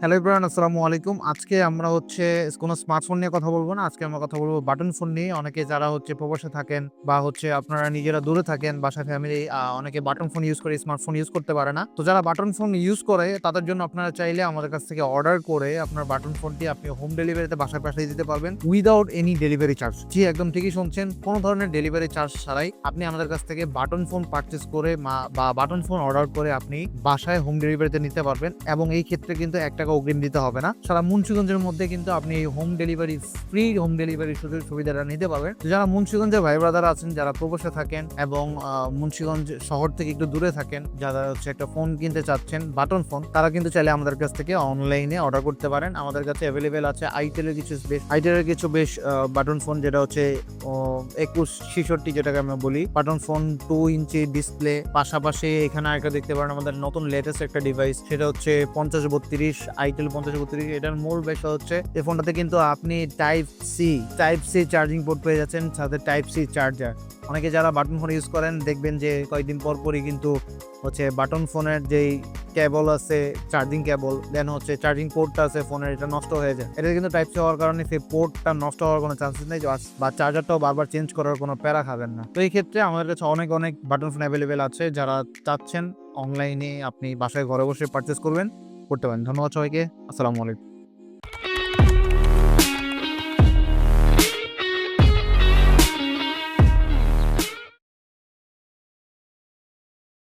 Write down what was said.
Hello Ibrahim আসসালামু আলাইকুম। আজকে আমরা হচ্ছে কোনো স্মার্টফোন নিয়ে কথা বলব না। আজকে আমরা কথা বলব বাটন ফোন নিয়ে। অনেকে যারা হচ্ছে প্রবাসে থাকেন বা হচ্ছে আপনারা নিজেরা দূরে থাকেন, বাসা ফ্যামিলি অনেকে বাটন ফোন ইউজ করে স্মার্টফোন ইউজ করতে পারে না। তো যারা বাটন ফোন ইউজ করে, তাদের জন্য আপনারা চাইলে আমাদের কাছ থেকে অর্ডার করে আপনার বাটন ফোনটি আপনি হোম ডেলিভারিতে বাসায় পাঠিয়ে দিতে পারবেন উইদাউট এনি ডেলিভারি চার্জ জি, একদম ঠিকই শুনছেন। কোনো ধরনের ডেলিভারি চার্জ ছাড়াই আপনি আমাদের কাছ থেকে বাটন ফোন পারচেস করে বা বাটন ফোন অর্ডার করে আপনি বাসায় হোম ডেলিভারিতে নিতে পারবেন। এবং এই ক্ষেত্রে কিন্তু এক টাকা অগ্রিম দিতে হবে না। সারা মুন্সিগঞ্জের মধ্যে কিন্তু আপনি এই home delivery free home delivery সুযোগ সুবিধাটা নিতে পারবেন। যারা মুন্সিগঞ্জের ভাই ব্রাদার আছেন, যারা প্রবাসে থাকেন এবং মুন্সিগঞ্জ শহর থেকে একটু দূরে থাকেন, যারা হচ্ছে একটা ফোন কিনতে চাচ্ছেন বাটন ফোন তারা কিন্তু চাইলে আমাদের কাছ থেকে অনলাইনে অর্ডার করতে পারেন। আমাদের কাছে অ্যাভেলেবেল আছে আইটেলের কিছু বেশ আইটেলের কিছু বেশ বাটন ফোন যেটা হচ্ছে একুশ ছিষট্টি যেটাকে আমরা বলি। Button phone two inch display পাশাপাশি এখানে একটা দেখতে পারেন আমাদের নতুন লেটেস্ট একটা ডিভাইস সেটা হচ্ছে পঞ্চাশ বত্রিশ আইটেল পঞ্চাশ বত্রিশ এটার মূল বিষয় হচ্ছে, এই ফোনটাতে কিন্তু আপনি type C type C charging port পেয়ে যাচ্ছেন, সাথে টাইপ সি চার্জার অনেকে যারা বাটন ফোন ইউজ করেন, দেখবেন যে কয়েকদিন পর পরই কিন্তু হচ্ছে বাটন ফোনের যেই কেবল আছে চার্জিং কেবল দেন হচ্ছে চার্জিং পোর্টটা আছে ফোনের এটা নষ্ট হয়ে যায়। এটা কিন্তু টাইপ সি হওয়ার কারণে সেই পোর্টটা নষ্ট হওয়ার কোনো চান্সেস নেই বা চার্জারটাও বারবার চেঞ্জ করার কোনো প্যারা খাবেন না। তো এই ক্ষেত্রে আমাদের কাছে অনেক অনেক বাটন ফোন অ্যাভেলেবেল আছে, যারা চাচ্ছেন অনলাইনে আপনি বাসায় ঘরে বসে পারচেস করবেন। করতে পারেন। ধন্যবাদ সবাইকে। আসসালামু আলাইকুম।